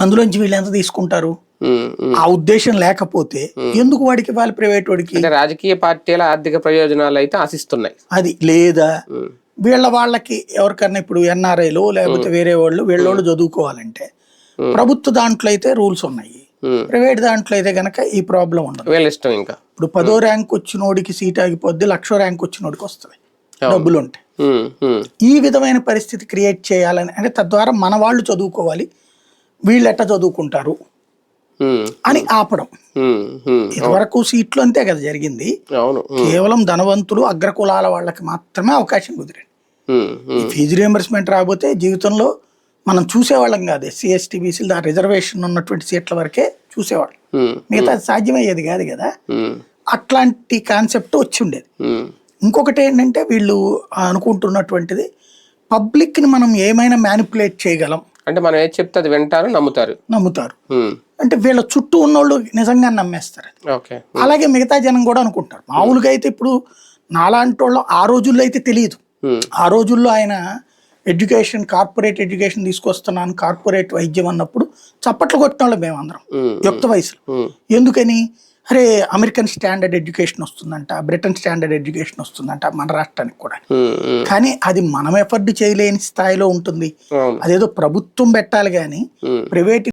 అందులోంచి వీళ్ళు ఎంత తీసుకుంటారు. ఆ ఉద్దేశం లేకపోతే ఎందుకు వాడికి ఇవ్వాలి ప్రైవేట్ వాడికి? రాజకీయ పార్టీల ఆర్థిక ప్రయోజనాలు అయితే ఆశిస్తున్నాయి. అది లేదా? వీళ్ళ వాళ్ళకి ఎవరికన్నా ఇప్పుడు ఎన్ఆర్ఐలు లేకపోతే వేరే వాళ్ళు వీళ్ళోళ్ళు చదువుకోవాలంటే ప్రభుత్వ దాంట్లో అయితే రూల్స్ ఉన్నాయి. ప్రైవేట్ దాంట్లో అయితే గనక ఈ ప్రాబ్లం ఉండదు. వీళ్ళ ఇష్టం ఇంకా. ఇప్పుడు పదో ర్యాంక్ వచ్చినోడికి సీట్ ఆగిపోద్ది లక్షో ర్యాంక్ వచ్చినోడికి వస్తుంది. డబ్బులు ఉంటాయి ఈ విధమైన పరిస్థితి క్రియేట్ చేయాలని అంటే తద్వారా మన వాళ్ళు చదువుకోవాలి వీళ్ళు ఎట్ట చదువుకుంటారు అని ఆపడం. ఇదివరకు సీట్లు అంతే కదా జరిగింది. కేవలం ధనవంతులు అగ్రకులాల వాళ్ళకి మాత్రమే అవకాశం కుదిరింది. ఫీజు రియంబర్స్మెంట్ రాకపోతే జీవితంలో మనం చూసేవాళ్ళం కాదు. ఎస్సీ ఎస్టీ బీసీలు ఆ రిజర్వేషన్ ఉన్నటువంటి సీట్ల వరకే చూసేవాళ్ళం. మిగతా సాధ్యమయ్యేది కాదు కదా. అట్లాంటి కాన్సెప్ట్ వచ్చి ఉండేది. ఇంకొకటి ఏంటంటే వీళ్ళు అనుకుంటున్నటువంటిది పబ్లిక్ని మనం ఏమైనా మ్యానిపులేట్ చేయగలం. అంటే మనం ఏది చెప్తే అది వింటారు నమ్ముతారు. నమ్ముతారు. అంటే వీళ్ళ చుట్టూ ఉన్నోళ్ళు నిజంగా నమ్మేస్తారు. ఓకే. అలాగే మిగతా జనం కూడా అనుకుంటారు. మామూలుగా అయితే ఇప్పుడు నాలాంటి వాళ్ళు ఆ రోజుల్లో అయితే తెలియదు ఆ రోజుల్లో ఆయన ఎడ్యుకేషన్ కార్పొరేట్ ఎడ్యుకేషన్ తీసుకొస్తున్నాను కార్పొరేట్ వైద్యం అన్నప్పుడు చప్పట్లు కొట్టిన వాళ్ళు మేమందరం యుక్త వయసులో. ఎందుకని? అరే అమెరికన్ స్టాండర్డ్ ఎడ్యుకేషన్ వస్తుందంట బ్రిటన్ స్టాండర్డ్ ఎడ్యుకేషన్ వస్తుందంట మన రాష్ట్రానికి కూడా. కానీ అది మనం ఎఫర్ట్ చేయలేని స్థాయిలో ఉంటుంది. అదేదో ప్రభుత్వం పెట్టాలి కానీ. ప్రైవేట్